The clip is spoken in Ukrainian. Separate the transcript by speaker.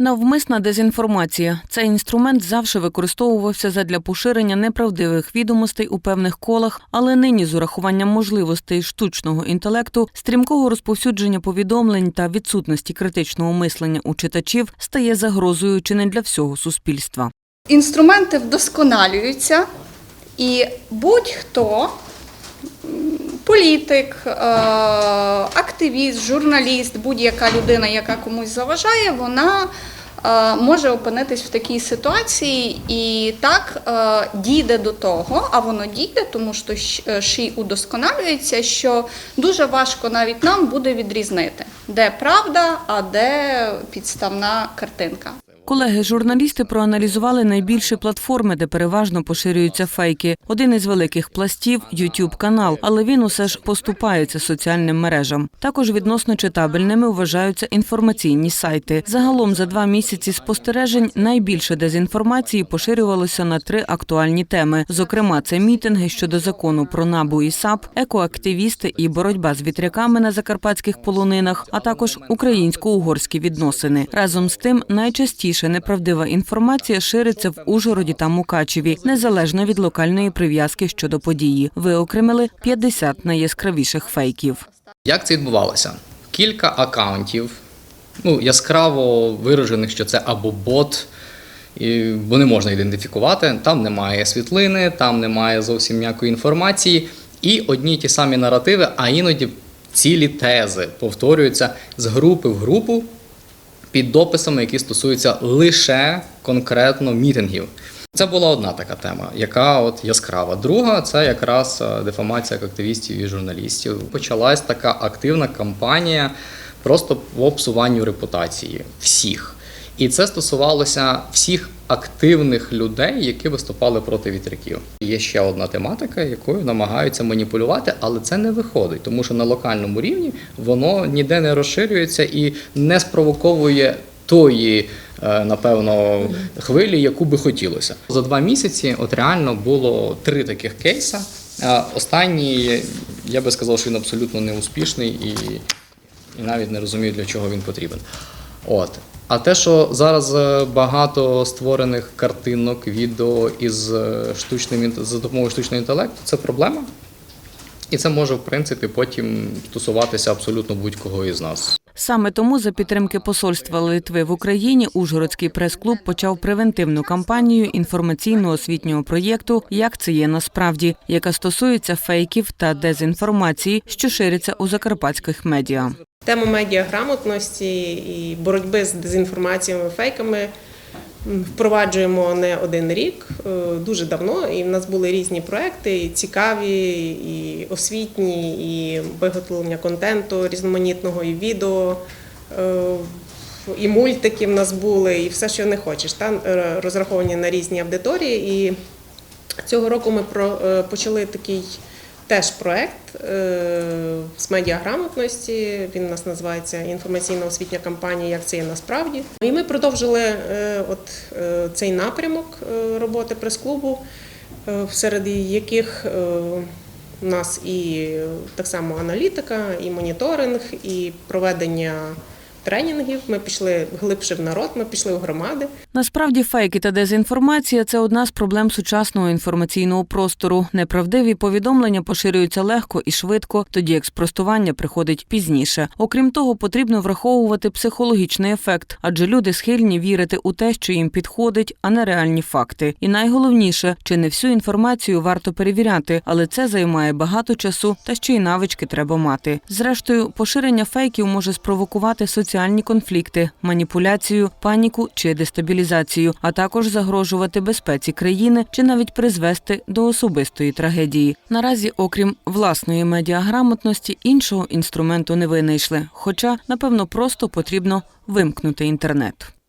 Speaker 1: Навмисна дезінформація. Цей інструмент завжди використовувався задля поширення неправдивих відомостей у певних колах, але нині з урахуванням можливостей штучного інтелекту, стрімкого розповсюдження повідомлень та відсутності критичного мислення у читачів стає загрозою чи не для всього суспільства.
Speaker 2: Інструменти вдосконалюються, і будь-хто, політик, е, активіст, журналіст, будь-яка людина, яка комусь заважає, вона е, може опинитись в такій ситуації і так е, дійде до того, а воно дійде, тому що щ- е, ще й удосконалюється, що дуже важко навіть нам буде відрізнити, де правда, а де підставна картинка.
Speaker 1: Колеги-журналісти проаналізували найбільші платформи, де переважно поширюються фейки. Один із великих пластів youtube канал, але він усе ж поступається соціальним мережам. Також відносно читабельними вважаються інформаційні сайти. Загалом за два місяці спостережень найбільше дезінформації поширювалося на три актуальні теми. Зокрема, це мітинги щодо закону про набу і САП, екоактивісти і боротьба з вітряками на закарпатських полонинах, а також українсько-угорські відносини. Разом з тим, найчастіше неправдива інформація шириться в Ужгороді та Мукачеві, незалежно від локальної прив'язки щодо події. Виокремили 50 найяскравіших фейків.
Speaker 3: Як це відбувалося? Кілька акаунтів, ну, яскраво виражених, що це або бот, і, бо не можна ідентифікувати. Там немає світлини, там немає зовсім ніякої інформації. І одні й ті самі наративи, а іноді цілі тези повторюються з групи в групу під дописами, які стосуються лише конкретно мітингів. Це була одна така тема, яка от яскрава. Друга це якраз е, дефамація активістів і журналістів. Почалась така активна кампанія просто по псуванню репутації всіх. І це стосувалося всіх активних людей, які виступали проти вітряків. Є ще одна тематика, якою намагаються маніпулювати, але це не виходить, тому що на локальному рівні воно ніде не розширюється і не спровоковує тої, е, напевно, хвилі, яку би хотілося. За два місяці, от реально було три таких кейса. Останній, я би сказав, що він абсолютно неуспішний і, і навіть не розумію, для чого він потрібен. От. А те, що зараз е, багато створених картинок, відео із е, штучним за допомогою штучного інтелекту, це проблема. І це може, в принципі, потім стосуватися абсолютно будь-кого із нас.
Speaker 1: Саме тому за підтримки посольства Литви в Україні Ужгородський прес-клуб почав превентивну кампанію інформаційно-освітнього проєкту Як це є насправді, яка стосується фейків та дезінформації, що шириться у закарпатських медіа.
Speaker 4: Тема медіаграмотності і боротьби з дезінформаціями, фейками впроваджуємо не один рік, е, дуже давно. І в нас були різні проекти, і цікаві, і освітні, і виготовлення контенту різноманітного, і відео. е, І мультики в нас були, і все, що не хочеш, та е, розраховані на різні аудиторії. І Цього року ми про, почали такий теж проект е, з медіаграмотності. Він у нас називається інформаційна освітня кампанія Як це є насправді. І ми продовжили е, от, е, цей напрямок роботи прес-клубу, серед яких у нас і так само аналітика, і моніторинг, і проведення тренінгів. Ми пішли глибше в народ, ми пішли в громади.
Speaker 1: Насправді фейки та дезінформація це одна з проблем сучасного інформаційного простору. Неправдиві повідомлення поширюються легко і швидко, тоді як спростування приходить пізніше. Окрім того, потрібно враховувати психологічний ефект, адже люди схильні вірити у те, що їм підходить, а не реальні факти. І найголовніше, чи не всю інформацію варто перевіряти, але це займає багато часу та ще й навички треба мати. Зрештою, поширення фейків може спровокувати соціальні конфлікти, маніпуляцію, паніку чи дестабілізацію, а також загрожувати безпеці країни чи навіть призвести до особистої трагедії. Наразі, окрім власної медіаграмотності, іншого інструменту не винайшли. Хоча, напевно, просто потрібно вимкнути інтернет.